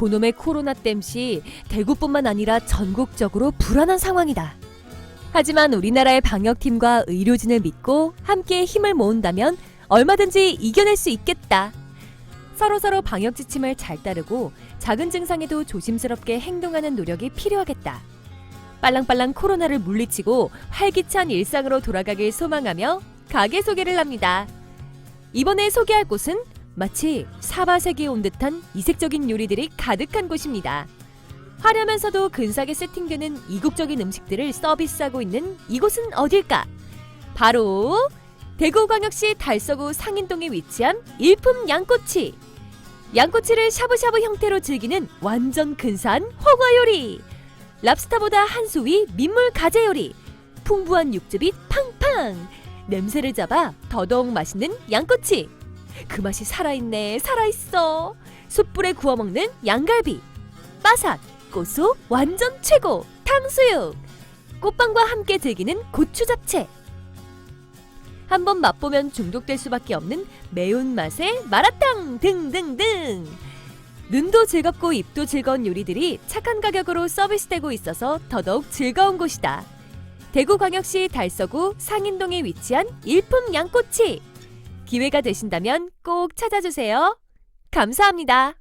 고놈의 코로나 땜시 대구뿐만 아니라 전국적으로 불안한 상황이다. 하지만 우리나라의 방역팀과 의료진을 믿고 함께 힘을 모은다면 얼마든지 이겨낼 수 있겠다. 서로서로 방역 지침을 잘 따르고 작은 증상에도 조심스럽게 행동하는 노력이 필요하겠다. 빨랑빨랑 코로나를 물리치고 활기찬 일상으로 돌아가길 소망하며 가게 소개를 합니다. 이번에 소개할 곳은 마치 사바세계에 온 듯한 이색적인 요리들이 가득한 곳입니다. 화려하면서도 근사하게 세팅되는 이국적인 음식들을 서비스하고 있는 이곳은 어딜까? 바로 대구광역시 달서구 상인동에 위치한 일품 양꼬치. 양꼬치를 샤브샤브 형태로 즐기는 완전 근사한 홍어 요리. 랍스타보다 한 수 위 민물 가재 요리. 풍부한 육즙이 팡팡. 냄새를 잡아 더더욱 맛있는 양꼬치. 그 맛이 살아있네, 살아있어. 숯불에 구워 먹는 양갈비. 바삭, 고소, 완전 최고. 탕수육. 꽃빵과 함께 즐기는 고추 잡채. 한번 맛보면 중독될 수밖에 없는 매운맛의 마라탕 등등등. 눈도 즐겁고 입도 즐거운 요리들이 착한 가격으로 서비스되고 있어서 더더욱 즐거운 곳이다. 대구광역시 달서구 상인동에 위치한 일품 양꼬치. 기회가 되신다면 꼭 찾아주세요. 감사합니다.